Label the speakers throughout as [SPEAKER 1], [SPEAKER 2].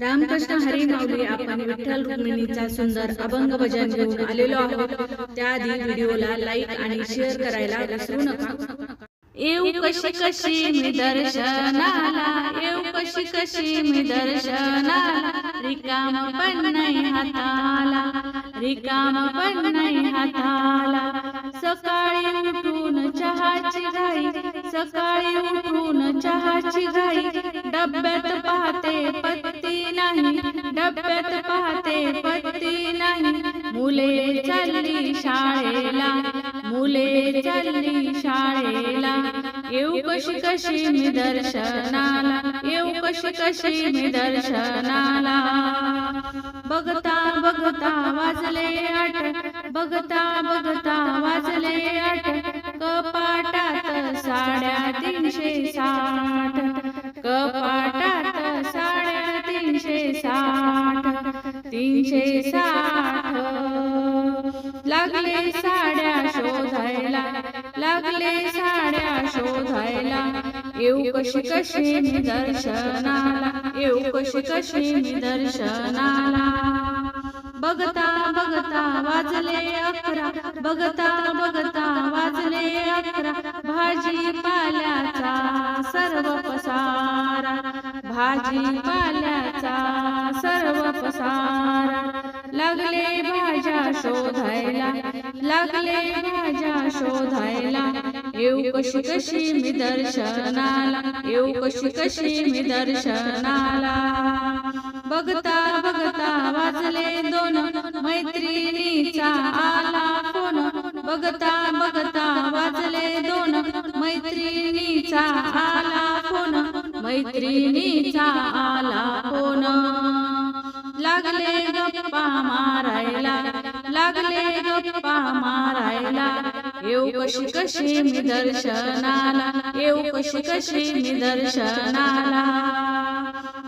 [SPEAKER 1] रामकृष्ण हरी माऊली आपण विठ्ठल रुक्मिणीचा सुंदर अभंग भजन घेऊन आलेलो आहोत. त्याआधी व्हिडिओला लाईक आणि शेअर करायला विसरू नका. येऊ कशी कशी मी दर्शनाला. येऊ कशी कशी मी दर्शनाला. रिकाम पण नाही हाताला. रिकाम पण नाही हाताला. सकाळी उठून चहाची घाई. सकाळी उठून चहाची घाई. डब्यात पाहते पत्ती नाही डब्यात पाहते पत्ती नाही. मुले चालली शाळेला मुले चालली शाळेला. येऊ कशी कशी मी दर्शनाला येऊ कशी कशी मी दर्शनाला. बघता बघता वाजले आठ बघता बघता वाजले आठ. साठ तीनशे साठ. लागले साड्या शोधायला लागले साड्या शोधायला. येऊ कशी कशी मी दर्शनाला येऊ कशी कशी मी दर्शनाला बघता बघता वाजले अकरा बघता बघता वाजले अकरा. भाजी पाल्याचा सर्व भाजी पाल्याचा सर्व पसारा. लागले भाज्या शोधायला लागले भाज्या शोधायला. येऊ कशी कशी मी दर्शनाला येऊ कशी कशी मी दर्शनाला. बघता बघता वाजले दोन मैत्रिणीचा आला फोन. बघता बघता वाजले दोन मैत्रिणीचा आला मैत्रिणीचा आला फोन. लागले गप्पा मारायला लागले गप्पा मारायला. येऊ कशी कशी मी दर्शनाला येऊ कशी कशी मी दर्शनाला.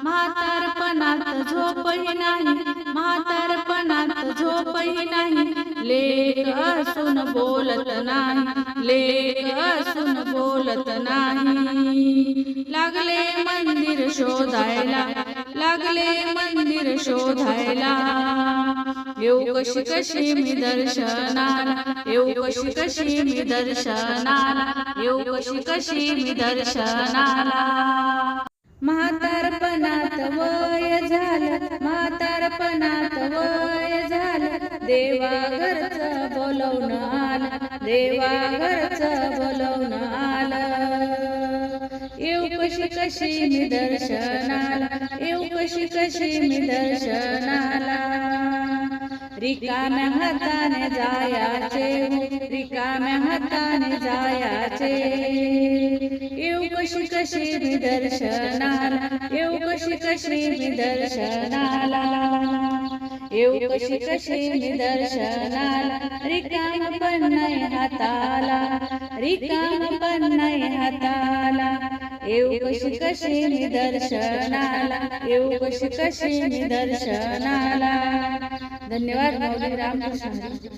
[SPEAKER 1] म्हातारपणात झोपही नाही म्हातारपणात झोपही नाही. लेख असून बोलत नाही लेख असून बोलत नाही. लागले मंदिर शोधायला लागले मंदिर शोधायला. येऊ कशी कशी मी दर्शनाला येऊ कशी कशी मी दर्शनाला येऊ कशी कशी मी दर्शनाला. म्हातारपणात वय झालं म्हातारपणात देवा घरच बोलवून आलं देवा घरच बोलवून आलं. येऊ कशी कशी मी दर्शनाला येऊ कशी कशी मी दर्शनाला. रिकाम्या हाताने जायाचे हो, रिकाम्या हाताने जायाचे. येऊ कशी कशी मी दर्शनाला येऊ कशी कशी मी दर्शनाला. येऊ कशी कशी दर्शनाला रिकाम पण नाही हाताला. रिकाम पण नाही हाताला. येऊ कशी कशी निदर्शनाला? दर्शनाला येऊ कशी कशी निदर्शनाला? दर्शनाला धन्यवाद रामकृष्ण.